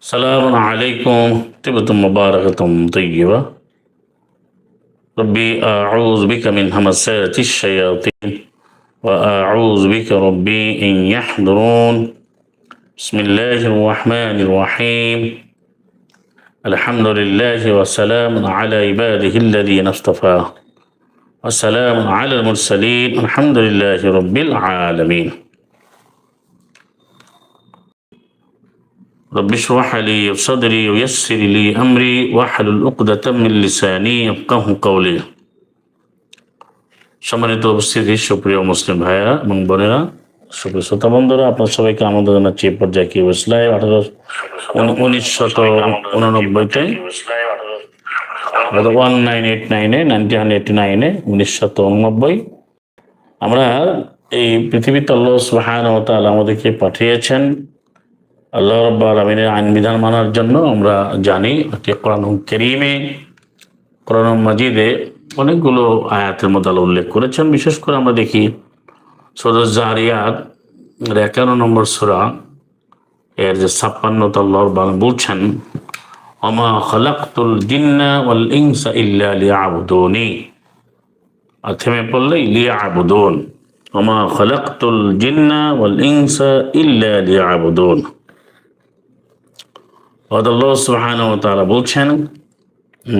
سلام عليكم. طيبة مباركة طيبة. ربي أعوذ بك من همسات الشياطين وأعوذ بك ربي أن يحضرون. بسم الله الرحمن الرحيم. الحمد لله وسلام على عباده الذين اصطفى. والسلام على المرسلين. الحمد لله رب العالمين. رب اشرح لي صدري ويسر لي أمري واحلل عقدة من لساني يفقه قولي সম্মানিত উপস্থিতি সুপ্রিয় মুসলিম ভাইয়া এবং বোনেরা সুপ্রিয় শ্রোতা বন্ধুরা আপনার সবাইকে আমাদের জানাচ্ছি এই পর্যায়ে কি ইসলাম আঠারো উনিশ শত উননব্বইতে ওয়ান নাইন এইট নাইনে নাইনটিন এইটি নাইনে উনিশ শত উননব্বই আমরা এই পৃথিবীতে আল্লাহ সুহান ও তাআলা আমাদেরকে পাঠিয়েছেন আল্লাহ রব্বা আলমিনের আইন বিধান মানার জন্য আমরা জানি কোরআন কেরিমে, কোরআন মাজিদে অনেকগুলো আয়াতের মধ্যে আল্লাহ উল্লেখ করেছেন। বিশেষ করে আমরা দেখি এর একান্ন নম্বর সুরা, এর যে ছাপ্পান্ন আল্লাহ রব্বা বলছেন অমা খলাক্তুল জিন্না ওয়াল ইনসা ইল্লা লিয়াবুদুনি। আর থেমে পড়লে লিয়াবুদুন। অমা খলাক্তুল জিন্না ওয়াল ইনসা ইল্লা লিয়াবুদুন। আল্লাহ ওয়া তাআলা বলছেন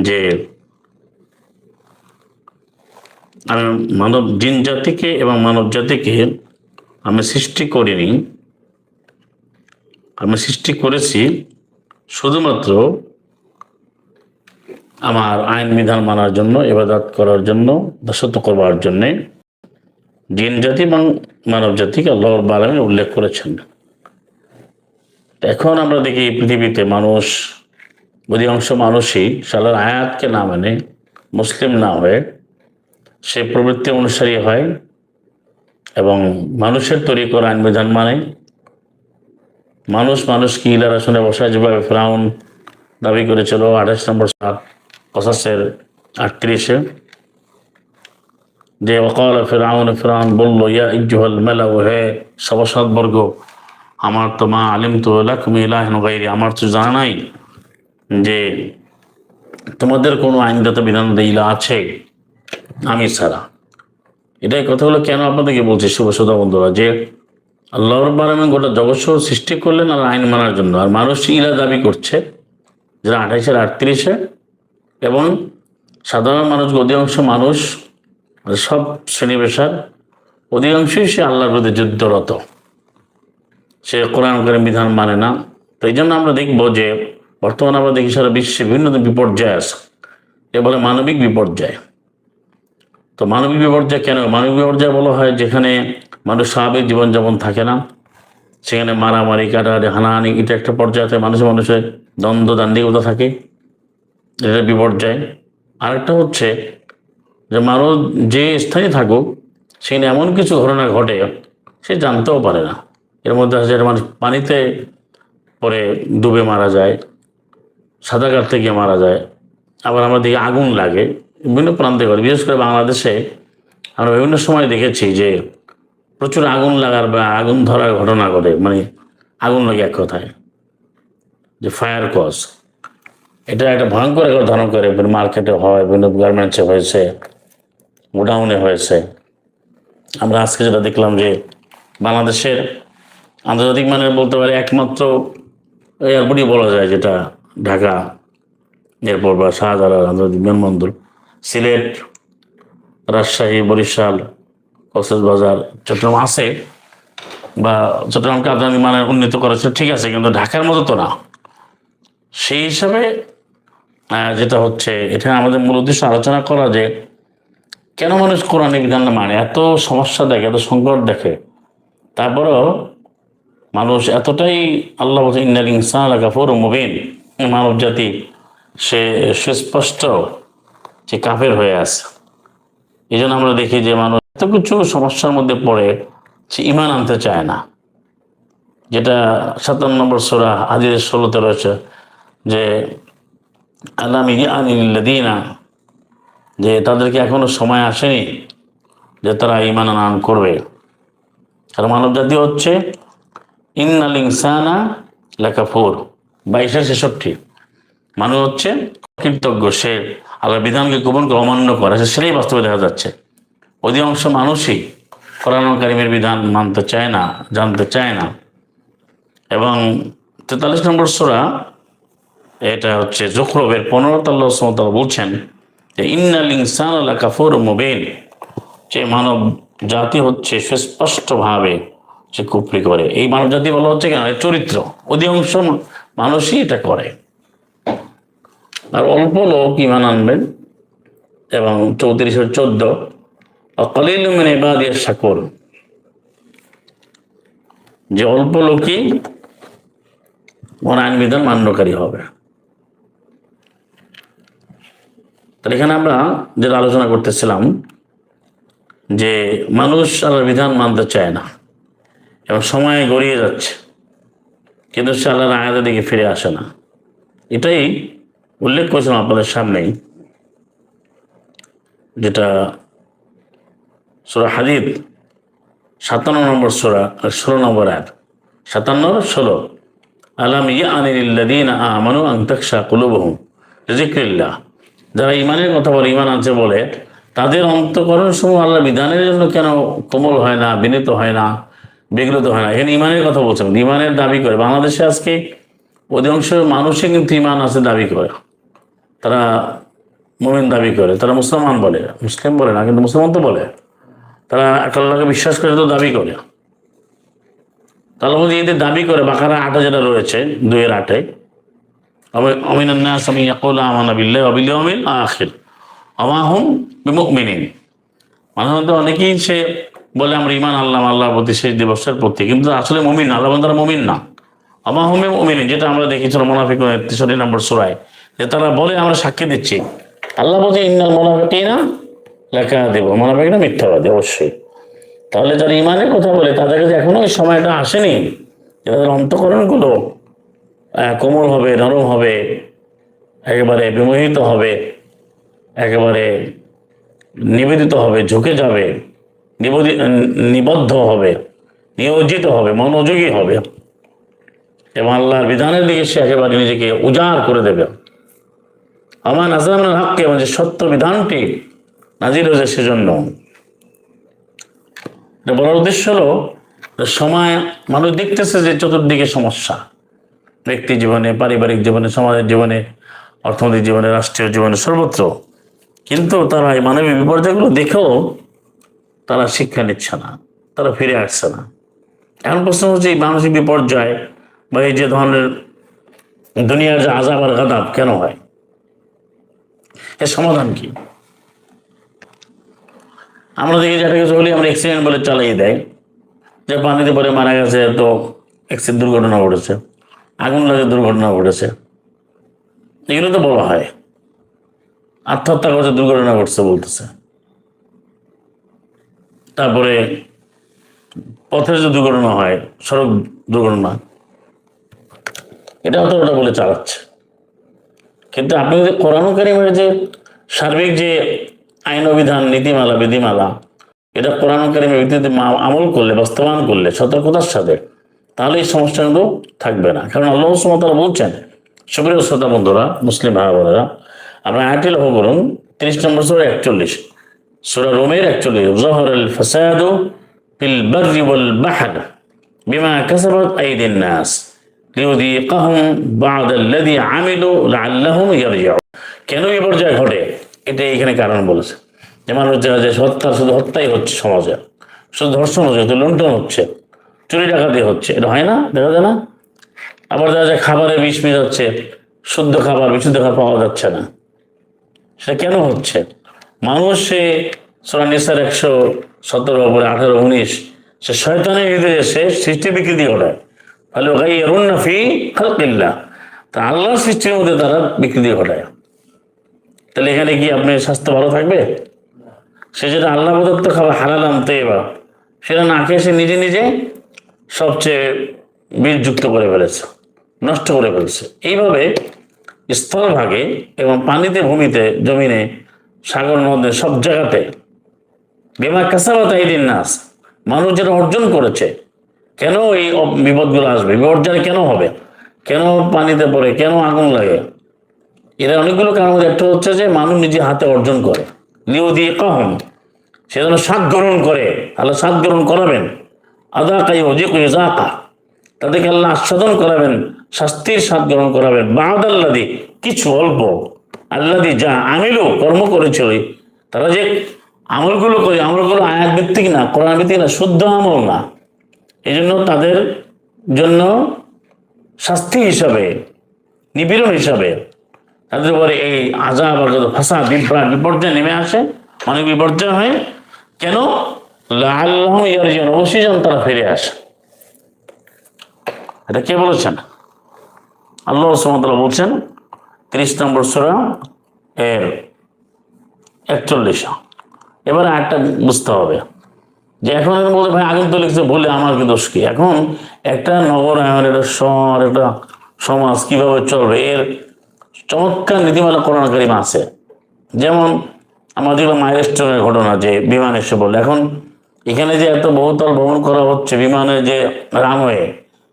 যে, আমি মানব জিন জাতিকে এবং মানব জাতিকে আমি সৃষ্টি করিনি। আমি সৃষ্টি করেছি শুধুমাত্র আমার আইন বিধান মানার জন্য এবাদাত করার জন্য, দাসত্ব করবার জন্যে। জিন জাতি এবং মানব জাতিকে আল্লাহর বালামে উল্লেখ করেছেন। এখন আমরা দেখি পৃথিবীতে মানুষ, অধিকাংশ মানুষই সালার আয়াতকে না মানে মুসলিম না হয়ে সে প্রবৃত্তি অনুসারী হয় এবং মানুষের তৈরি করা আইন বিধান মানে মানুষ মানুষকে ইলার আসনে বসায় যেভাবে ফ্রাউন দাবি করেছিল আঠাশ নম্বর সাত কসাসের আটত্রিশে। যে অকাল ফেরাউন ফেরাউন বলল, ইয়া ইজুহল মেলা ও হে সবসাদবর্গ আমার তো মা আলিম তো লাকুমি ইলাহন গাইরি আমার তো জানা নাই যে তোমাদের কোনো আইনগত বিধান ইলা আছে। আমি ছাড়া। এটাই কথা হলো কেন আপনাদেরকে বলছি, শুভ শ্রোতা বন্ধুরা, যে আল্লাহর বারামে গোটা জগৎ সৃষ্টি করলেন আর আইন মানার জন্য। আর মানুষ ইলা দাবি করছে যারা আঠাইশের আটত্রিশে এবং সাধারণ মানুষ, অধিকাংশ মানুষ মানে সব শ্রেণি পেশার, অধিকাংশই সে আল্লাহর প্রতি যুদ্ধরত। সে কোরআন করে বিধান মানে না। তো এই জন্য আমরা দেখব যে বর্তমানে আমরা দেখি সারা বিশ্বে বিভিন্ন বিপর্যয় আছে। এ বলে মানবিক বিপর্যয়। তো মানবিক বিপর্যয় কেন? মানবিক বিপর্যয় বলা হয় যেখানে মানুষ স্বাভাবিক জীবনযাপন থাকে না। সেখানে মারামারি কাটারি হানাহানি, এটা একটা পর্যায়ে মানুষের মানুষের দ্বন্দ্ব দান্দিকতা থাকে। এটা বিপর্যয়। আরেকটা হচ্ছে যে মানুষ যে স্থানে থাকুক, সেখানে এমন কিছু ঘটনা ঘটে, সে জানতেও পারে না। এর মধ্যে আছে যে মানুষ পানিতে পরে ডুবে মারা যায় সাঁতার কাটতে গিয়ে মারা যায়, আবার আমরা দেখি আগুন লাগে, বিভিন্ন প্রান্তে ঘটে বিশেষ করে বাংলাদেশে আমরা বিভিন্ন সময় দেখেছি যে প্রচুর আগুন লাগার বা আগুন ধরার ঘটনা ঘটে মানে আগুন লাগে এক কথায়, যে ফায়ার কজ এটা একটা ভয়ঙ্কর একটা ধারণ করে মার্কেটে হয়, বিভিন্ন গার্মেন্টসে হয়েছে গোডাউনে হয়েছে। আমরা আজকে যেটা দেখলাম যে বাংলাদেশের আন্তর্জাতিক মানের বলতে পারে একমাত্র এয়ারপোর্টই বলা যায় যেটা ঢাকা এরপর বা শাহজালাল আন্তর্জাতিক বিমানবন্দর। সিলেট, রাজশাহী, বরিশাল, কক্সবাজার, চট্টগ্রাম আছে বা চট্টগ্রামকে আন্তর্জাতিক মানের উন্নীত করেছে ঠিক আছে, কিন্তু ঢাকার মতো তো না। সেই হিসাবে যেটা হচ্ছে এখানে আমাদের মূল উদ্দেশ্য আলোচনা করা যে কেন মানুষ কোরআন বিধান মানে? এত সমস্যা দেখে, এত সংকট দেখে। তারপরেও মানুষ এতটাই আল্লাহ কাফর মুবিন। মানব জাতি, সে সুস্পষ্ট যে কাফের হয়ে আছে। এই জন্য আমরা দেখি যে মানুষ এত কিছু সমস্যার মধ্যে পড়ে, সে ইমান আনতে চায় না। যেটা সাতান্ন নম্বর সোরা হাজির ষোলোতে রয়েছে যে, আলামি আনিল্লাদিনা যে তাদেরকে এখনও সময় আসেনি যে তারা ইমান আন করবে। আর মানব জাতি হচ্ছে ইন্নাল ইনসানা লেখাফুর বাইশের ছেষট্টি। মানুষ হচ্ছে কৃতজ্ঞ, সে আল্লাহ বিধানকে গোপন করে অমান্য করে, সে সেটাই বাস্তবে দেখা যাচ্ছে। অধিকাংশ মানুষই কোরআন কারিমের বিধান মানতে চায় না, জানতে চায় না। এবং তেতাল্লিশ নম্বর সোরা, এটা হচ্ছে জখরবের পনেরো তাল্লাহ সুমতাল বলছেন যে, ইন্নাল ইনসান আল্লাহ কাফুর মোবেন। যে মানব জাতি হচ্ছে সুস্পষ্টভাবে সে কুপরি করে। এই মানব জাতি বলা হচ্ছে কেন চরিত্র। অধিকাংশ মানুষই এটা করে। আর অল্প লোক ইমান আনবেন এবং চৌত্রিশের চোদ্দ। অকলিল মেনে শাকর। যে অল্প লোকই আইন বিধান মান্যকারী হবে। তাহলে এখানে আমরা যেটা আলোচনা করতেছিলাম, যে মানুষ আর বিধান মানতে চায় না। এবং সময় গড়িয়ে যাচ্ছে। কিন্তু সে আল্লাহর আয়াতের দিকে ফিরে আসে না। এটাই উল্লেখ করেছিলাম আপনাদের সামনেই, যেটা সুরা হাদিদ, সাতান্ন নম্বর সুরা, ষোলো নম্বর আয়াত, সাতান্ন, ষোলো, আলাম ইয়া আনিল্লাদিন আমানু আংতাকশা কুলুবহুম। জিক্রিল্লাহ যারা ইমানের কথা বলে ইমান আছে বলে, তাদের অন্তকরণ সমূহ আল্লাহ বিধানের জন্য কেন কোমল হয় না, বিনীত হয় না? বিঘ্নিত হয় না। এখানে ইমানের কথা বলছেন ইমানের দাবি করে। বাংলাদেশে আজকে অধিকাংশ মানুষই কিন্তু ইমান আছে দাবি করে। তারা মুমিন দাবি করে। তারা মুসলমান বলে। মুসলিম বলে না, কিন্তু মুসলমান তো বলে। তারা একটা আল্লাহকে বিশ্বাস করে তো দাবি করে। তাহলে মধ্যে এদের দাবি করে, বাকারা আটা যেটা রয়েছে, দুইয়ের আটে অমিনান্নাস আমি ইয়াকুল আমানা বিল্লাহ মানুষ মধ্যে অনেকেই সে বলে আমরা ইমান আল্লাহ আল্লাহর প্রতি শেষ দিবসের প্রতি। কিন্তু আসলে মমিন না আল্লাহ তারা মমিন না। আমা হুমে মমিনিন, যেটা আমরা দেখেছিলাম মোনাফিক তেষট্টি নম্বর সুরায়, যে তারা বলে, আমরা সাক্ষী দিচ্ছি। আল্লাহ বলছে ইন্নাল মোনাফিকিনা লেখা দেব মোনাফিকরা মিথ্যাবাদী, অবশ্যই। তাহলে যারা ইমানের কথা বলে, তাদের কাছে এখনও ওই সময়টা আসেনি তাদের অন্তকরণগুলো কোমল হবে, নরম হবে, একেবারে বিমোহিত হবে, একেবারে নিবেদিত হবে, ঝুঁকে যাবে। নিবদ্ধ হবে, নিয়োজিত হবে, মনোযোগী হবে। এবং আল্লাহর বিধানের দিকে সে একেবারে নিজেকে উজাড় করে দেবে। আমার নাজরামের হককে যে সত্য বিধানটি নাজির হয়েছে সেজন্য। বলার উদ্দেশ্য হলো সময় মানুষ দেখতেছে যে চতুর্দিকে সমস্যা। ব্যক্তি জীবনে, পারিবারিক জীবনে, সমাজের জীবনে, অর্থনৈতিক জীবনে, রাষ্ট্রীয় জীবনে সর্বত্র। কিন্তু তারা এই মানবিক বিপর্যয়গুলো দেখেও তারা শিক্ষা নিচ্ছে না, তারা ফিরে আসছে না। এখন প্রশ্ন হচ্ছে এই মানসিক বিপর্যয় বা এই যে ধরনের দুনিয়ার যে আজাব আর গাদাব কেন হয়? এর সমাধান কি? আমরা দেখি যেটা কিছু হলে আমরা অ্যাক্সিডেন্ট বলে চালিয়ে দেয়। যে পানিতে পরে মারা গেছে তো অ্যাক্সিডেন্ট দুর্ঘটনা ঘটেছে, আগুন লাগে দুর্ঘটনা ঘটেছে। এগুলো তো বলা হয়। আত্মহত্যা করছে, দুর্ঘটনা ঘটছে বলতেছে। তারপরে পথের যে দুর্ঘটনা হয়, সড়ক দুর্ঘটনা, এটা হয়তো ওটা বলে চালাচ্ছে। কিন্তু আপনি যদি কোরআন কারিমের যে সার্বিক যে আইন অভিধান নীতিমালা, বিধিমালা, এটা কোরআন কারিমের ভিত্তিতে আমল করলে, বাস্তবায়ন করলে, সতর্কতার সাথে, তাহলে এই সমস্যা কিন্তু থাকবে না। কারণ আল্লাহ সুমতারা বলছেন, সুপ্রিয় শ্রোতা বন্ধুরা, মুসলিম ভাই বোনেরা আপনার আয়াটি লক্ষ্য করুন তিরিশ নম্বর সুরা একচল্লিশ। সুরা রোমের একচল্লিশ জহর আল ফাসাদু ফিল বাররি ওয়াল বাহর বিমা কাসাবাত আইদিন নাস লিউযীকাহুম বা'দ আল্লাযী আমিলু লাআল্লাহুম ইয়ারজিউন। কেন এই পর্যায়ে ঘটে? এটা এখানে কারণ বলেছে। যে মানুষ যারা যে হত্যা, শুধু হত্যাই হচ্ছে সমাজে, শুধু ধর্ষণ হচ্ছে লুণ্ঠন হচ্ছে, চুরি ডাকাতি হচ্ছে, এটা হয় না? দেখা যায় না? আবার দেখা যায় খাবারে বিষ মেজাচ্ছে শুদ্ধ খাবার, বিশুদ্ধ খাবার পাওয়া যাচ্ছে না, সেটা কেন হচ্ছে? মানুষ সে সোনানিসার একশো সতেরো, উপরে আঠারো, উনিশ, সে শয়তানের ভিতরে এসে সৃষ্টি বিকৃতি ঘটায় তাহলে গাই রুন্নাফি খালকিল্লা তা আল্লাহ সৃষ্টির মধ্যে তারা বিকৃতি ঘটায় তাহলে এখানে কি আপনার স্বাস্থ্য ভালো থাকবে? সে যেটা আল্লাহ প্রদত্ত খাবার হালাল আনতে এবার, সেটা না খেয়ে সে নিজে নিজে সবচেয়ে বীজযুক্ত করে ফেলেছে, নষ্ট করে ফেলছে। এইভাবে স্থলভাগে এবং পানিতে, ভূমিতে, জমিনে সাগর নদে সব জায়গাতে। বিমা কাসাবাত দিন নাস। মানুষ যেটা অর্জন করেছে, কেন এই বিপদগুলো আসবে? বিপর্যয় কেন হবে? কেন পানিতে পড়ে? কেন আগুন লাগে? এরা অনেকগুলো কারণ একটা হচ্ছে যে মানুষ নিজে হাতে অর্জন করে। লিও দিয়ে কখন সে যেন স্বাদ গ্রহণ করে। আল্লাহ স্বাদ গ্রহণ করাবেন। আদা কাই যে কুয়ে জাকা তাদেরকে আল্লাহ আস্বাদন করাবেন, শাস্তির স্বাদ গ্রহণ করাবেন। বাদ আল্লাদি কিছু অল্প। আল্লাদি যা আমিলও কর্ম করেছিল, তারা যে আমলগুলো করে, আমলগুলো আয়াত ভিত্তিক না কোরআন ভিত্তিক না, শুদ্ধ আমল না। এই জন্য তাদের জন্য শাস্তি হিসাবে, নিপীড়ন হিসাবে তাদের উপরে এই আজাব ফাঁসা, বিভ্রাট, বিপর্যয় নেমে আসে, অনেক বিপর্যয় হয়। কেন? আল্লাহ ইয়ার জন্য অবশ্যই যেন তারা ফিরে আসে। এটা কে বলেছেন? আল্লাহ সুমতলা বলছেন তিরিশ নম্বর সোরা এর একচল্লিশ এবারে একটা বুঝতে হবে যে এখন মধ্যে ভাই আগুন তো লিখছে বলে আমার কি দোষ কি? এখন একটা নগরায়ন একটা শহর একটা সমাজ কীভাবে চলবে? এর চমৎকার নীতিমালা করোনা কারিমা আছে। যেমন আমাদের মাইলস্টোনের ঘটনা যে বিমান এসে বলল, এখন এখানে যে এত বহুতল ভ্রমণ করা হচ্ছে, বিমানের যে রানওয়ে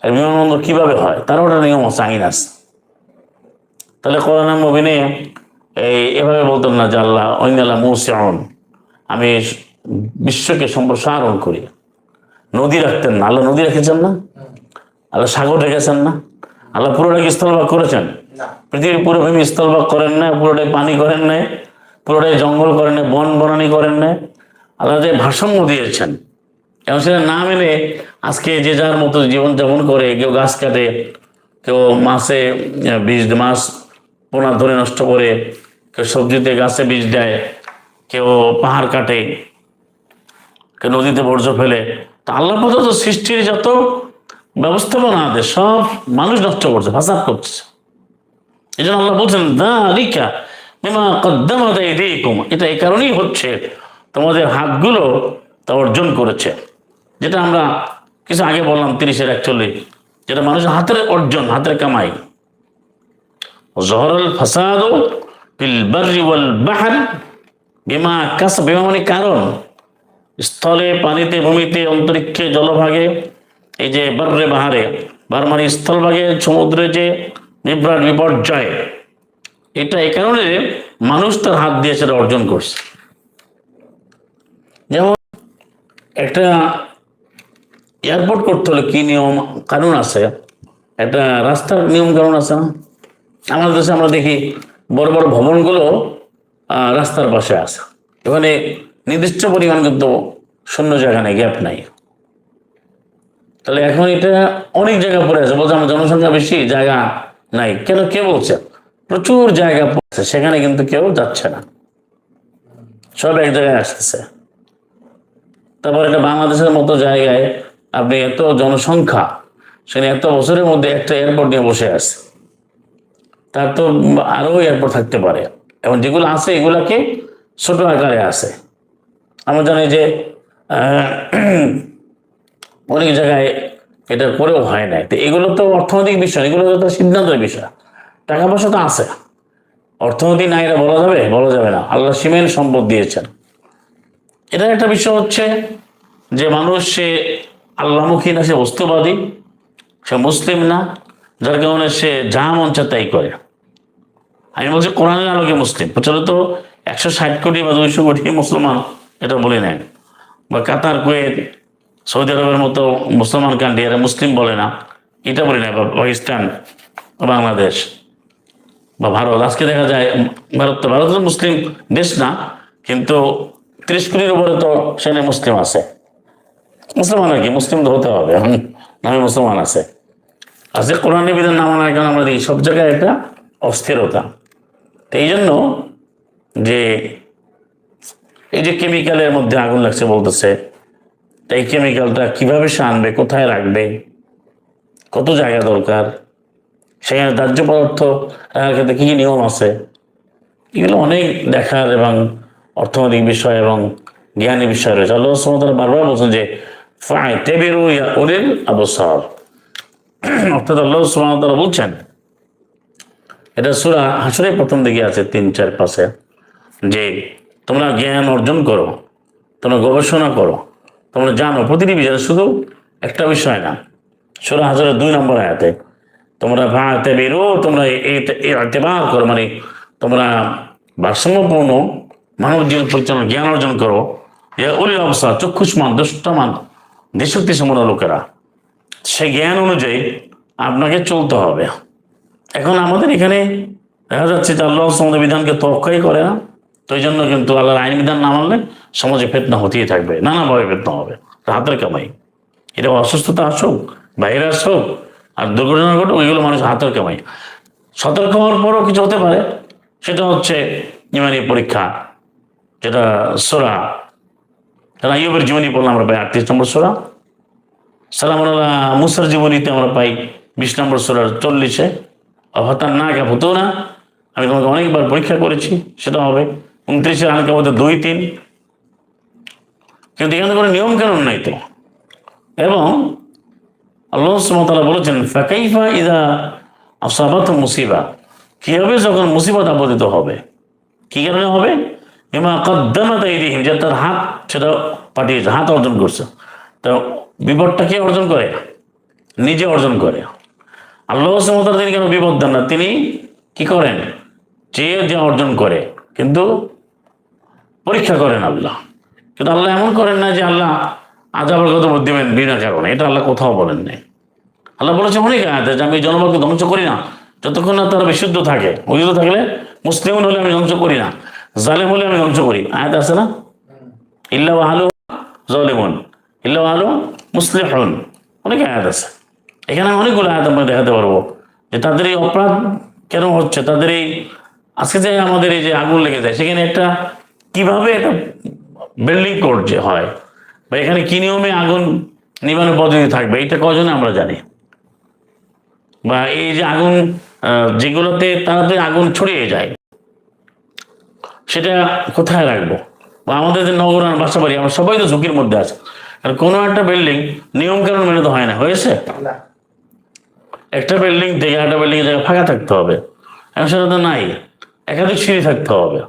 বিমানবন্দর কীভাবে হয়? তারও একটা নিয়ম আছে, আইন আছে। তাহলে করোনা মুভিনে এই এভাবে বলতেন না যে আল্লাহ ঐনাল্লাহ মুসিয়ন আমি বিশ্বকে সম্প্রসারণ করি। নদী রাখতেন না। আল্লাহ নদী রেখেছেন না? আল্লাহ সাগর রেখেছেন না? আল্লাহ পুরোটাকে স্থলভাগ করেছেন? পৃথিবীর পুরো ভূমি স্থলভাগ করেন না পুরোটাই পানি করেন না পুরোটাই জঙ্গল করেন না বন বনানি করেন না আল্লাহ যে ভারসাম্য দিয়েছেন। এবং সেটা না মেনে আজকে যে যার মতো জীবনযাপন করে কেউ গাছ কাটে কেউ মাছে আহ, বীজ মাছ পোনা ধরে নষ্ট করে কেউ সবজিতে গাছে বীজ দেয়, কেউ পাহাড় কাটে, কেউ নদীতে বর্জ্য ফেলে। তা আল্লাহ প্রদত্ত সৃষ্টির যত ব্যবস্থাপনা আছে, সব মানুষ নষ্ট করছে, ফাসাদ করছে। এই জন্য আল্লাহ বলছেন দা আইদিকুম এটা এই কারণেই হচ্ছে তোমাদের হাতগুলো তা অর্জন করেছে। যেটা আমরা কিছু আগে বললাম, তিরিশের একচল্লিশ, যেটা মানুষের হাতের অর্জন, হাতের কামাই। জহরল ফাসাদ ফিল বাহর বিমা কাস বিমা মানে কারণ। স্থলে, পানিতে, ভূমিতে, অন্তরিক্ষে, জলভাগে, এই যে বার্রে বাহারে, বার মানে স্থলভাগে, সমুদ্রে যে বিভ্রাট বিপর্যয়, এটা এই কারণে মানুষ তার হাত দিয়ে সেটা অর্জন করছে। যেমন একটা এয়ারপোর্ট করতে হলে কি নিয়ম, কানুন আছে? একটা রাস্তার নিয়ম, কানুন আছে না? আমাদের দেশে আমরা দেখি বড় বড় ভবনগুলো রাস্তার পাশে আছে। এখানে নির্দিষ্ট পরিমাণ কিন্তু শূন্য জায়গা নেই গ্যাপ নাই। তাহলে এখন এটা অনেক জায়গা পড়ে আছে, বলছে আমার জনসংখ্যা বেশি, জায়গা নাই। কেন কে বলছে? প্রচুর জায়গা পড়ছে সেখানে কিন্তু কেউ যাচ্ছে না। সব এক জায়গায় আসতেছে। তারপর এটা বাংলাদেশের মতো জায়গায় আপনি এত জনসংখ্যা, সেখানে এত বছরের মধ্যে একটা এয়ারপোর্ট নিয়ে বসে আছে। তার তো আরও এয়ারপোর্ট থাকতে পারে। এবং যেগুলো আছে, এগুলাকে ছোট আকারে আছে। আমরা জানি যে অনেক জায়গায় এটা করেও হয় নাই। তো এগুলো তো অর্থনৈতিক বিষয়, এগুলো তো সিদ্ধান্তের বিষয়। টাকা পয়সা তো আছে। অর্থনীতি না এটা বলা যাবে? বলা যাবে না। আল্লাহ সীমেন সম্পদ দিয়েছেন। এটার একটা বিষয় হচ্ছে যে, মানুষ সে আল্লাহমুখী না, সে বস্তুবাদী, সে মুসলিম না, যার কারণে সে যা চায় তাই করে। আমি বলছি কোরআনের আলোকে মুসলিম। প্রচলিত একশো ষাট কোটি বা দুইশো কোটি মুসলমান এটা বলে নেন বা কাতার, কুয়েত, সৌদি আরবের মতো মুসলমান কান্ট্রি এরা মুসলিম বলে না। এটা বলে না বা পাকিস্তান বাংলাদেশ, বা ভারত। আজকে দেখা যায় ভারত তো ভারত মুসলিম দেশ না, কিন্তু ত্রিশ কোটির উপরে তো সেখানে মুসলিম আছে। মুসলমান আর কি, মুসলিম তো হতে হবে। এখন নামে মুসলমান আছে। আজকে কোরআনের বিধান না মানার কারণে আমরা দেখি, সব জায়গায় একটা অস্থিরতা। তো এই জন্য যে এই যে কেমিক্যালের মধ্যে আগুন লাগছে বলতেছে এই কেমিক্যালটা কীভাবে সে আনবে, কোথায় রাখবে, কত জায়গা দরকার? সেখানে দাহ্য পদার্থ রাখার ক্ষেত্রে কী নিয়ম আছে? এগুলো অনেক দেখার এবং অর্থনৈতিক বিষয় এবং জ্ঞানী বিষয় রয়েছে। আল্লাহ সুমতাল বারবার বলছেন যে ফাই তেবেরু ওলিল আবসার। অর্থাৎ আল্লাহ সুমতাল বলছেন এটা সুরা হাসরের প্রথম দিকে আছে, তিন, চার পাশে যে তোমরা জ্ঞান অর্জন করো, তোমরা গবেষণা করো, তোমরা জানো, প্রতিটি বিষয় শুধু একটা বিষয় না। সুরা হাজারের দুই নম্বর আয়াতে, তোমরা ভাতে বেরো তোমরা এতেবার করো মানে তোমরা ভারসাম্যপূর্ণ মানব জীবন পরিচালনা জ্ঞান অর্জন করো। অলির অবস্থা চক্ষুষ্মান, দুষ্টমান দেশক্তি সম্পন্ন লোকেরা। সেই জ্ঞান অনুযায়ী আপনাকে চলতে হবে। এখন আমাদের এখানে দেখা যাচ্ছে যে আল্লাহ সমাজের বিধানকে তক্কাই করে না। তো এই জন্য কিন্তু আল্লাহর আইন বিধান না মানলে সমাজে ফেতনা হতেই থাকবে, নানাভাবে ফেতনা হবে। হাতের কামাই। এটা অসুস্থতা আসুক, বাইরে আসুক, আর দুর্ঘটনা ঘটুক ওইগুলো মানুষ হাতের কামাই। সতর্ক হওয়ার পরও কিছু হতে পারে। সেটা হচ্ছে ইমানি পরীক্ষা, যেটা সোরা তারা ইয়বের জীবনী পড়লাম আমরা পাই আটত্রিশ নম্বর সোরা। সালাম মুসার জীবনীতে আমরা পাই বিশ নম্বর সোরার চল্লিশে। অবতার না কে হতো না আমি তোমাকে অনেকবার পরীক্ষা করেছি সেটা হবে। উনত্রিশে আনকে মধ্যে দুই তিন। কিন্তু এখানে কোনো নিয়ম কানুন নাই তো। এবং আল্লাহ সুমতালা বলেছেন, ফাকাইফা ইদা আসাবাত মুসিবা। কি হবে যখন মুসিবত আপতিত হবে? কি কারণে হবে? এমা কদ্দামাত ইদিহিম যে তার হাত, সেটা পাঠিয়েছে, হাত অর্জন করছে। তো বিপদটা কে অর্জন করে? নিজে অর্জন করে। আল্লাহ সুমতালা তিনি কেন বিপদ দেন না। তিনি কি করেন? চেয়ে যে অর্জন করে, কিন্তু পরীক্ষা করেন আল্লাহ। কিন্তু আল্লাহ এমন করেন না যে আল্লাহ আজাবের কথা দিবেন, বিনা কারণে। এটা আল্লাহ কোথাও বলেন নাই। আল্লাহ বলেছে অনেক আয়াতে যে আমি জনগণকে ধ্বংস করি না। যতক্ষণ না তারা বিশুদ্ধ থাকে। অবিশুদ্ধ থাকলে মুসলিম হলে আমি ধ্বংস করি না। জালেম হলে আমি ধ্বংস করি। আয়াত আছে না? ইল্লা আলু জলিমন, ইল্লা আলু মুসলিহন। অনেক আয়াত আছে। এখানে অনেকগুলো আয়াত আমরা দেখাতে পারব যে তাদের এই অপরাধ কেন হচ্ছে, তাদের এই আজকে যে আমাদের এই যে আগুন লেগে যায়, সেখানে একটা কীভাবে একটা বিল্ডিং কোড যে হয় বা এখানে কি নিয়মে আগুন নিবানোর পদ্ধতি থাকবে এটা কজনে আমরা জানি। বা এই যে আগুন যেগুলোতে তাড়াতাড়ি আগুন ছড়িয়ে যায়, সেটা কোথায় রাখব? বা আমাদের যে নগরান বাসা বাড়ি আমরা সবাই তো ঝুঁকির মধ্যে আছে। আর কোনো একটা বিল্ডিং নিয়ম কানুন মেনে তো হয় না, হয়েছে? একটা বিল্ডিং থেকে একটা বিল্ডিং জায়গা ফাঁকা থাকতে হবে। এখন সেটা তো নাই। একাধিক সিঁড়ি থাকতে হবে।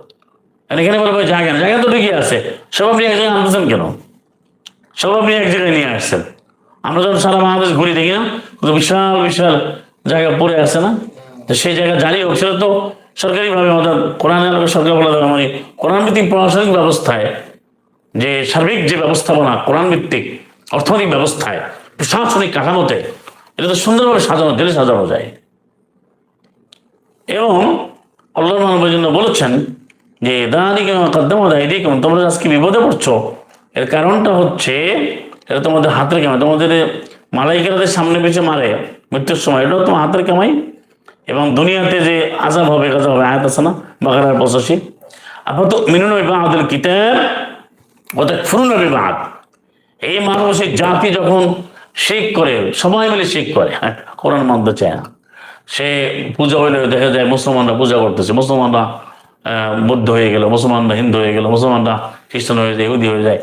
এখানে বলব জায়গা না, জায়গা তো ঠিকই আছে। সব আপনি এক জায়গায় আনতেছেন কেন? সব আপনি এক জায়গায় নিয়ে আসছেন। আমরা যখন সারা বাংলাদেশ ঘুরি দেখি না বিশাল বিশাল জায়গা পড়ে আছে না? তো সেই জায়গা জারি হোক, সেটা তো সরকারিভাবে অর্থাৎ কোরআন সরকার বলা যাবে মানে কোরআন ভিত্তিক প্রশাসনিক ব্যবস্থায় যে সার্বিক যে ব্যবস্থাপনা, কোরআন ভিত্তিক অর্থনৈতিক ব্যবস্থায়, প্রশাসনিক কাঠামোতে এটা তো সুন্দরভাবে সাজানো দিলে সাজানো যায়। এবং আল্লাহ মানবের জন্য বলেছেন যে দাঁড়িয়ে কদ্দাম দিকম তোমরা আজকে বিপদে পড়ছো, এর কারণটা হচ্ছে এটা তোমাদের হাতের কামাই। তোমাদের মালাইকেরাদের সামনে পেছে মারে মৃত্যুর সময়, এটাও তোমার হাতের কামাই। এবং দুনিয়াতে যে আজাব হবে, গাজাব হবে, আয়াত আছে না? বাগারার পঁচাশি। আপাতত মিনুন বিবাহাদের কিতাব ওদের ফুরুন বিবাহ এই মানুষের জাতি যখন শেখ করে সবাই মিলে শেখ করে। হ্যাঁ, কোরআন মানতে চায় না। সে পূজা হইলে দেখা যায় মুসলমানরা পূজা করতেছে। মুসলমানরা বৌদ্ধ হয়ে গেল মুসলমানরা হিন্দু হয়ে গেল মুসলমানরা খ্রিস্টান হয়ে যায় ইহুদি হয়ে যায়।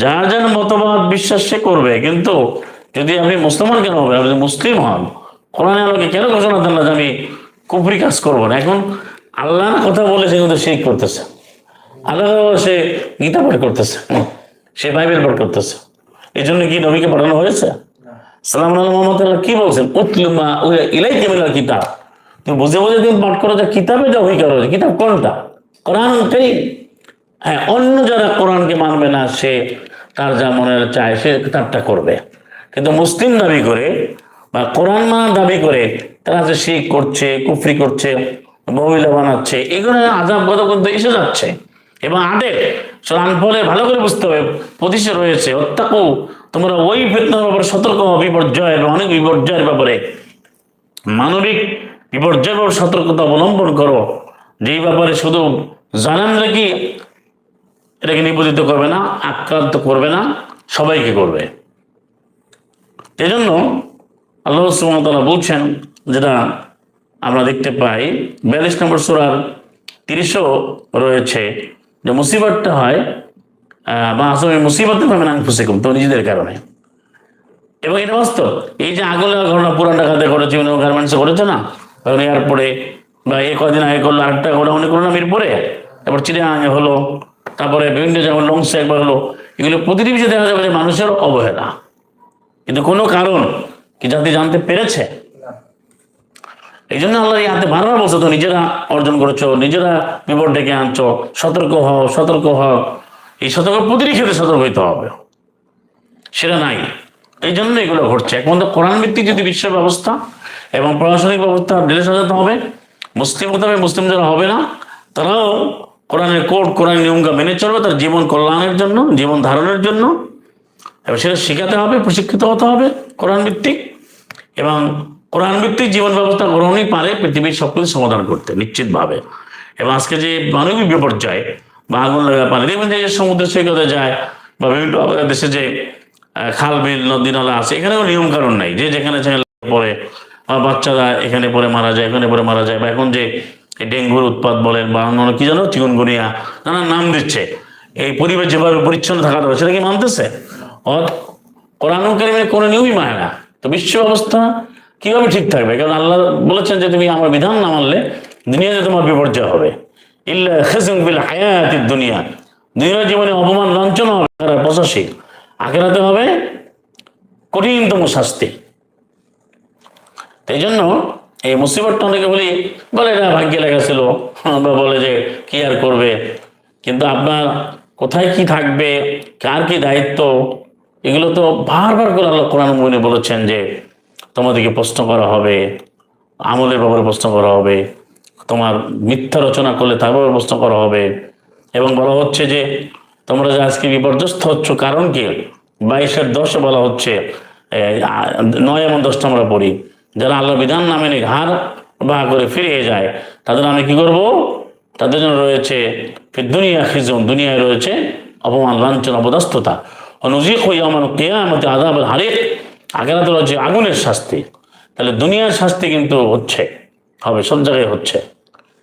যার যার মতবাদ বিশ্বাস সে করবে। কিন্তু যদি আপনি মুসলমান কেন হবে? আপনি মুসলিম হন কোরআনে আলোকে কেন ঘোষণা দেন না যে আমি কুফরি কাজ করব না? এখন আল্লাহর কথা বলে সে কিন্তু শেখ করতেছে। আল্লাহ সে গীতা পাঠ করতেছে। সে বাইবেল পাঠ করতেছে। এই জন্য কি নবীকে পাঠানো হয়েছে? সালাম কি বলছেন? ইলাই কিতাব। তুমি বুঝে বুঝে তুমি পাঠ করো যে কিতাবে যা কিতাব কোনটা? কোরআন হ্যাঁ অন্য যারা কোরআনকে মানবে না, সে তার যা মনে চায়, সে তারটা করবে। কিন্তু মুসলিম দাবি করে বা কোরআন মানার দাবি করে, তারা যে শিখ করছে, কুফরি করছে মহিলা বানাচ্ছে এগুলো আজাব গত কিন্তু এসে যাচ্ছে। এবং আদে কোরআন ফলে ভালো করে বুঝতে হবে। প্রতিষ্ঠা রয়েছে। অত্যাকু তোমরা ওই ফেতনার ব্যাপারে সতর্ক হও, বিপর্যয় এবং অনেক বিপর্যয়ের ব্যাপারে। মানবিক বিপর্যয়ের ব্যাপারে সতর্কতা অবলম্বন করো। যেই ব্যাপারে শুধু জানানরা কি এটাকে নিবেদিত করবে না আক্রান্ত করবে না সবাইকে করবে। এজন্য আল্লাহ সুমতলা বলছেন যেটা আমরা দেখতে পাই বিয়াল্লিশ নম্বর সুরার তিরিশও রয়েছে। যে মুসিবতটা হয় বা আসলে মুসিবত পাবেন আংফুসিকুম তো নিজেদের কারণে। এবং এটা বাস্তব। এই যে আগুন লাগা ঘটনা, পুরান ঢাকাতে ঘটেছে বিভিন্ন গার্মেন্টসে ঘটেছে না? কারণ এয়ারপোর্টে বা এ কদিন আগে করল, আরেকটা ঘটনা অনেক করল না, মিরপুরে? তারপর চিড়িয়াঙ্গে হলো, তারপরে বিভিন্ন যেমন লংসে একবার হলো, এগুলো প্রতিটি বিষয়ে দেখা যাবে যে মানুষের অবহেলা। কিন্তু কোনো কারণ কি জাতি জানতে পেরেছে? এই জন্য আল্লাহ এই হাতে বারবার বলছো, তো নিজেরা অর্জন করেছ, নিজেরা বিপদ ডেকে আনছো, সতর্ক হও সতর্ক হও। এই সতর্ক প্রতিটি ক্ষেত্রে সতর্ক হইতে হবে। সেটা নাই। এই জন্য এগুলো ঘটছে। একমাত্র কোরআন ভিত্তিক যদি বিশ্ব ব্যবস্থা এবং প্রশাসনিক ব্যবস্থা ঢেলে সাজাতে হবে, মুসলিম হতে হবে, মুসলিম যারা হবে না, তারাও কোরআনের কোড কোরআন নিয়মকে মেনে চলবে, তার জীবন কল্যাণের জন্য, জীবন ধারণের জন্য। এবং সেটা শেখাতে হবে, প্রশিক্ষিত হতে হবে কোরআন ভিত্তিক এবং কোরআন ভিত্তিক জীবন ব্যবস্থা গ্রহণই পারে পৃথিবীর সব কিছু সমাধান করতে, নিশ্চিতভাবে। এবং আজকে যে মানবিক বিপর্যয় বা আগুন লাগা পানি দেখবেন যে সমুদ্র সৈকতে যায়, বা বিভিন্ন দেশে যে খাল, বিল, নদী, নালা আছে, এখানেও নিয়ম কারণ নাই। যে যেখানে পরে বাচ্চারা এখানে পরে মারা যায় এখানে পরে মারা যায়, বা এখন যে ডেঙ্গুর উৎপাত বলেন, বা অন্যান্য কি জানো চিকুনগুনিয়া, নানা নাম দিচ্ছে। এই পরিবেশ যেভাবে পরিচ্ছন্ন থাকা দরকার, সেটা কি মানতেছে? কোরআন কারিমের কোনো নিয়মই মানে না। তো বিশ্ব ব্যবস্থা কীভাবে ঠিক থাকবে? কারণ আল্লাহ বলেছেন যে তুমি আমার বিধান না মানলে দুনিয়াতে তোমার বিপর্যয় হবে। ইল্লা দুনিয়া। দুনিয়ার জীবনে অপমান, লাঞ্ছনা হবে, তারা পঁচাশি। আখেরাতে হবে কঠিনতম শাস্তি। এই জন্য এই মুসিবতটা অনেকে বলি, বলে এটা ভাগ্যে লেগেছিল বা বলে যে, কি আর করবে? কিন্তু আপনার কোথায় কি থাকবে? কার কি দায়িত্ব? এগুলো তো বারবার করে আল্লাহ কোরআন মনে বলেছেন যে তোমাদেরকে প্রশ্ন করা হবে, আমলের ব্যাপারে প্রশ্ন করা হবে, তোমার মিথ্যা রচনা করলে তার ব্যাপারে প্রশ্ন করা হবে এবং বলা হচ্ছে যে, তোমরা যে আজকে বিপর্যস্ত হচ্ছ, কারণ কি? বাইশের দশে বলা হচ্ছে নয় এবং দশটা আমরা পড়ি। যারা আল্লাহ বিধান নামে ঘাড় বা করে ফিরে যায়, তাদের আমি কি করব? তাদের জন্য রয়েছে দুনিয়া খিজম দুনিয়ায় রয়েছে অপমান, লাঞ্ছন, অপদস্থতা। অনুজিক হই আমার কেয়ামতে আদাবের হারেক আগে রয়েছে আগুনের শাস্তি, তাহলে দুনিয়ার শাস্তি কিন্তু হচ্ছে, হবে, সব জায়গায় হচ্ছে।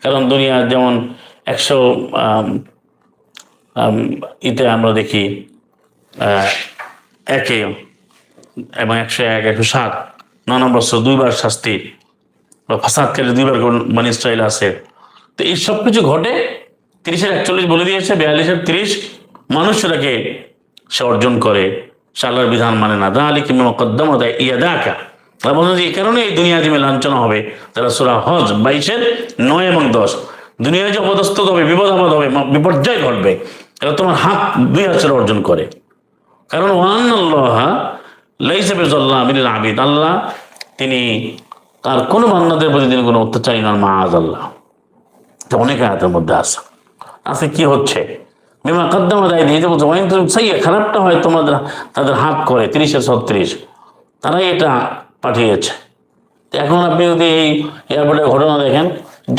কারণ দুনিয়া যেমন একশো ইতে আমরা দেখি একে এবং একশো এক, একশো সাত, ন নম্বর বছর দুইবার শাস্তি বা ফাসাদকারী দুইবার মানে ইসরায়েল আছে। তো এই সব কিছু ঘটে, তিরিশের একচল্লিশ বলে দিয়েছে, বিয়াল্লিশের তিরিশ মানুষ সেটাকে সে অর্জন করে। সে বিধান মানে না। দা আলী কিংবা মকদ্দম দেয় ইয়া দেখা তারা বলেন যে এই কারণে এই দুনিয়া জিমে লাঞ্ছনা হবে। তারা সুরা হজ বাইশের নয় এবং দশ। দুনিয়ায় যে অপদস্থ হবে বিপদ আপদ হবে বিপর্যয় ঘটবে এটা তোমার হাত দুই হাজার অর্জন করে। কারণ ওয়ান আল্লাহ লাইসাবে জল্লাহ আমিনুল আবিদ। আল্লাহ তিনি তার কোনো বান্দাদের প্রতি তিনি কোনো অত্যাচারী নন মা আজ আল্লাহ অনেক আয়াতের মধ্যে আছে। আছে কি হচ্ছে? দায় দিয়ে ওয়াইন তুমি খারাপটা হয় তোমাদের, তাদের হাত করে, তিরিশে ছত্রিশ। তারাই এটা পাঠিয়েছে। এখন আপনি যদি এই এয়ারপোর্টের ঘটনা দেখেন,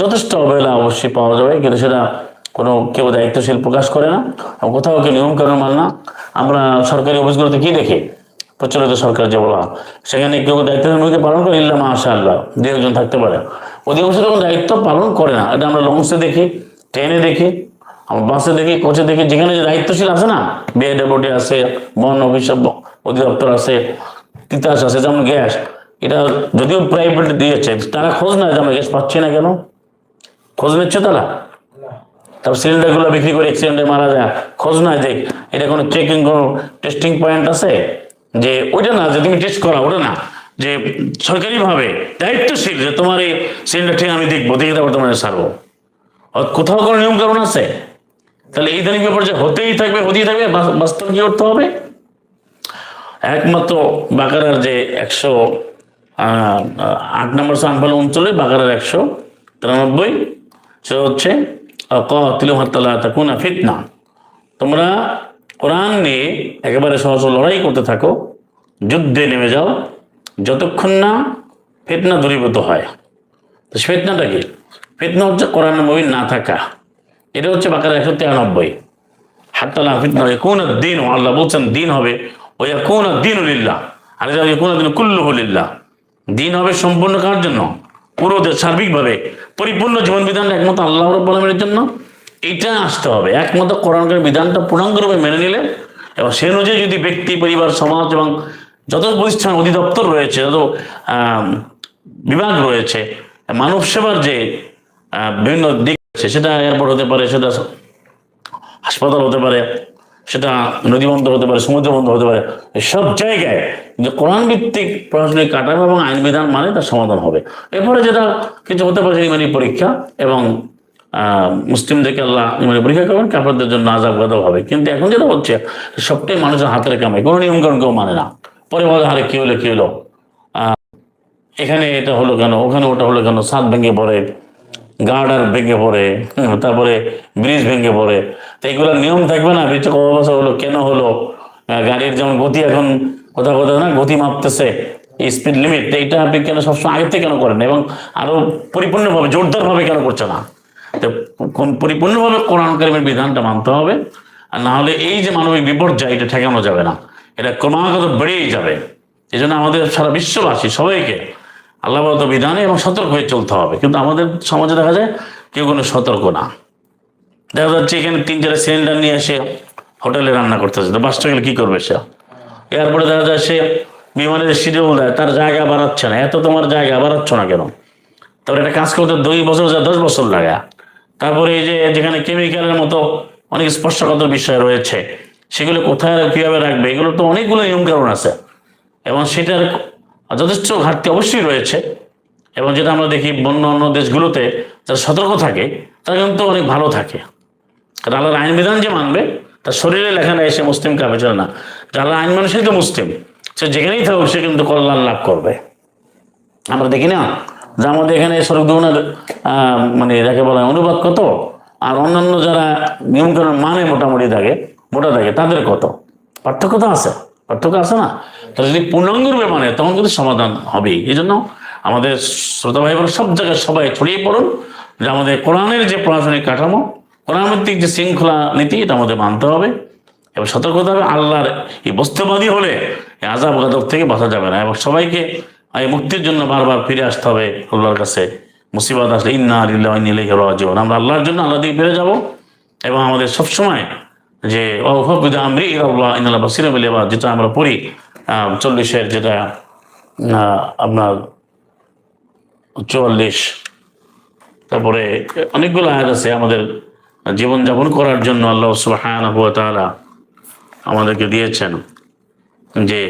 যথেষ্ট অবহেলা অবশ্যই পাওয়া যাবে, কিন্তু সেটা কোনো কেউ দায়িত্বশীল প্রকাশ করে না কোথাও কেউ নিয়ম কানুন মানে না। আমরা সরকারি অফিসগুলোতে কি দেখি? প্রচলিত সরকার যে বলা, সেখানে কেউ দায়িত্বের ভূমিকা পালন করে, ইল্লা মাশা আল্লাহ দু একজন থাকতে পারে। অধিকাংশ তখন দায়িত্ব পালন করে না। এটা আমরা লঞ্চে দেখি ট্রেনে দেখি আমরা বাসে দেখি, কোচে দেখি, যেখানে যে দায়িত্বশীল আছে না বিএডব্লিউডি আছে, বন অফিসার অধিদপ্তর আছে, তিতাস আছে, যেমন গ্যাস, এটা যদিও প্রাইভেট দিয়েছে, তারা খোঁজ না যে গ্যাস পাচ্ছি না কেন। খোঁজ নিচ্ছে তারা। তারপর সিলিন্ডারগুলো বিক্রি করে অ্যাক্সিডেন্টে মারা যায়। খোঁজ না যে, এটা কোনো চেকিং কোনো টেস্টিং পয়েন্ট আছে? যে, ওইটা না, যে তুমি টেস্ট করা ওটা না। যে, সরকারিভাবে দায়িত্বশীল যে তোমার এই সিলিন্ডার ঠিক আমি দেখব, দেখে তারপর তোমার সারবো। কোথাও কোনো নিয়ম কারণ আছে? তাহলে এই ব্যাপার যে হতেই থাকবে হতেই থাকবে, বাস- বাস্তবে কি করতে হবে? একমাত্র বাকারার যে একশো আট নম্বর সানফল অঞ্চলে বাকারার একশো তিরানব্বই সে হচ্ছে তাকুনা ফিতনা। তোমরা কোরআন নিয়ে একেবারে সহজ লড়াই করতে থাকো, যুদ্ধে নেমে যাও, যতক্ষণ না ফিতনা দূরীভূত হয়। তো ফিতনাটা কি? ফিতনা হচ্ছে কোরআন বই না থাকা। এটা হচ্ছে বাকার একশো তিরানব্বই। পরিপূর্ণ জীবন একমাত্র আল্লাহ জন্য। এইটা আসতে হবে। একমাত্র কোরআনের বিধানটা পূর্ণাঙ্গরূপে মেনে নিলে, এবং সে অনুযায়ী যদি ব্যক্তি, পরিবার, সমাজ এবং যত প্রতিষ্ঠান অধিদপ্তর রয়েছে, যত বিভাগ রয়েছে মানব সেবার যে বিভিন্ন দিক আছে সেটা এয়ারপোর্ট হতে পারে, সেটা হাসপাতাল হতে পারে, সেটা নদী বন্ধ হতে পারে সমুদ্র বন্ধ হতে পারে, সব জায়গায় যে কোরআন ভিত্তিক প্রশাসনিক কাঠামো এবং আইন বিধান মানে তার সমাধান হবে। এরপরে যেটা কিছু হতে পারে ইমানি পরীক্ষা এবং মুসলিমদেরকে আল্লাহ ইমানি পরীক্ষা করবেন কাপড়দের জন্য আজাব গদব হবে। কিন্তু এখন যেটা হচ্ছে, সবটাই মানুষের হাতের কামাই, কোনো নিয়ম কানুন কেউ মানে না। পরে বলে হারে কি হলো কি হলো? এখানে এটা হলো কেন, ওখানে ওটা হলো কেন, সাত ভেঙে পড়ে গার্ডার ভেঙে পড়ে, তারপরে ব্রিজ ভেঙে পড়ে। তো এগুলোর নিয়ম থাকবে না বিচক অবস্থা হলো, কেন হলো? গাড়ির যেমন গতি এখন কোথাও কোথাও না, গতি মাপতেছে স্পিড লিমিট এইটা আপনি কেন সবসময় আগে থেকে কেন করেন? এবং আরও পরিপূর্ণভাবে, জোরদারভাবে কেন করছে না? তো কোন- পরিপূর্ণভাবে কোরআন কারিমের বিধানটা মানতে হবে, আর না হলে এই যে মানবিক বিপর্যয়, এটা ঠেকানো যাবে না। এটা ক্রমাগত বেড়েই যাবে। এই জন্য আমাদের সারা বিশ্ববাসী, সবাইকে আল্লাহ বলত বিধানে এবং সতর্ক হয়ে চলতে হবে। কিন্তু আমাদের সমাজে দেখা যায় কেউ কোনো সতর্ক না। দেখা যাচ্ছে এখানে তিন চারটা সিলিন্ডার নিয়ে এসে হোটেলে রান্না করতেছে। তো বাসটা গেলে কী করবে সে? এরপরে দেখা যায় সে বিমানের শিডিউল দেয় তার জায়গা বাড়াচ্ছে না। এত তোমার জায়গা বাড়াচ্ছ না কেন? তারপরে একটা কাজ করতে দুই বছর যায় দশ বছর লাগা। তারপরে এই যে যেখানে কেমিক্যালের মতো অনেক স্পর্শকাতর বিষয় রয়েছে, সেগুলো কোথায় কীভাবে রাখবে? এগুলো তো অনেকগুলো নিয়ম নিয়মকানুন আছে। এবং সেটার যথেষ্ট ঘাটতি অবশ্যই রয়েছে। এবং যেটা আমরা দেখি অন্য অন্য দেশগুলোতে যারা সতর্ক থাকে, তারা কিন্তু অনেক ভালো থাকে। কারণ আল্লাহর আইন বিধান যে মানবে, তার শরীরে লেখা নেই সে মুসলিম কাবে চলে না। যারা আইন মানে সেই তো মুসলিম। সে যেখানেই থাকুক, সে কিন্তু কল্যাণ লাভ করবে। আমরা দেখি না যে আমাদের এখানে সড়ক দুগুণের মানে যাকে বলা হয় অনুবাদ কত? আর অন্যান্য যারা নিয়মকানুন মানে মোটামুটি থাকে, মোটা থাকে, তাদের কত? পার্থক্য তো আছে। পার্থক্য আছে না? তারা যদি পূর্ণাঙ্গরূপে মানে তখন কিন্তু সমাধান হবেই এই জন্য আমাদের শ্রোতা ভাই সব জায়গায় সবাই ছড়িয়ে পড়ুন, যে আমাদের কোরআনের যে প্রশাসনিক কাঠামো কোরআন ভিত্তিক যে শৃঙ্খলা নীতি, এটা আমাদের মানতে হবে। এবং সতর্কতা হবে, আল্লাহর এই বস্তুবাদী হলে আজাব গাদব থেকে বাঁচা যাবে না। এবং সবাইকে এই মুক্তির জন্য বারবার ফিরে আসতে হবে আল্লাহর কাছে। মুসিবত আসলে ইন্না আলিল্লাহ রাজিউন। আমরা আল্লাহর জন্য আল্লাহ দিকে ফিরে যাব এবং আমাদের সবসময় যে অফবিদ আমরি আল্লাহ ইন্নাল্লাহ বাসির যেটা আমরা পড়ি চল্লিশের যেটা আপনার চুয়াল্লিশ। তারপরে অনেকগুলো আয়াত আছে আমাদের জীবনযাপন করার জন্য আল্লাহ সুবহানাহু ওয়া তাআলা আমাদেরকে দিয়েছেন যে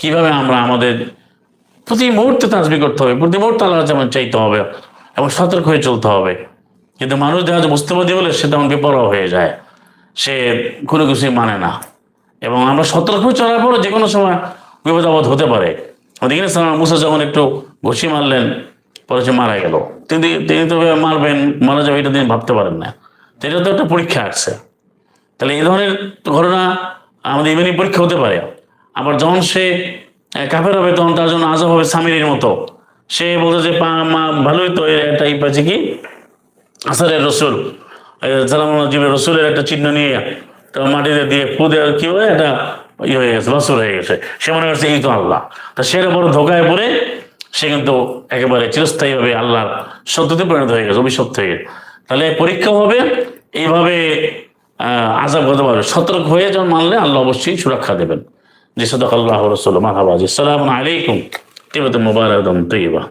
কীভাবে আমরা আমাদের প্রতি মুহূর্তে তাজবি করতে হবে, প্রতি মুহূর্তে আল্লাহ যেমন চাইতে হবে এবং সতর্ক হয়ে চলতে হবে। কিন্তু মানুষ দেখা যায় বুঝতে পারতে বলে, সে তেমন বেপরোয়া হয়ে যায়। সে কোনো কিছুই মানে না। এবং আমরা সতর্ক চলার পরে যে কোনো সময় বিপদ আপদ হতে পারে। ওদিকে মুসা যখন একটু ঘুষি মারলেন, পরে সে মারা গেল। তিনি তিনি তো মারবেন, মারা যাবে এটা তিনি ভাবতে পারেন না। তো এটা তো একটা পরীক্ষা আসছে তাহলে এই ধরনের ঘটনা আমাদের ইভেনি পরীক্ষা হতে পারে। আবার যখন সে কাফের হবে, তখন তার জন্য আজব হবে স্বামীর মতো। সে বলছে যে, পা, মা ভালোই তো এর একটা ই পাচ্ছে কি? আসারের রসুল জিবের রসুলের একটা চিহ্ন নিয়ে তো মাটিতে দিয়ে ফুদে কি হয়ে? একটা ইয়ে হয়ে গেছে রসুল হয়ে গেছে। সে মনে করছে এই তো আল্লাহ। তা সেটা বড় ধোকায় পড়ে সে কিন্তু একেবারে চিরস্থায়ী চিরস্থায়ীভাবে আল্লাহর সত্যতে পরিণত হয়ে গেছে, অভিশপ্ত হয়ে গেছে। তাহলে পরীক্ষা হবে, এইভাবে আজাব হতে পারবে সতর্ক হয়ে যখন মানলে আল্লাহ অবশ্যই সুরক্ষা দেবেন। জি সদক আল্লাহ রসুল মাহাবাজ সালাম আলাইকুম। তিবত মুবারক তৈবা।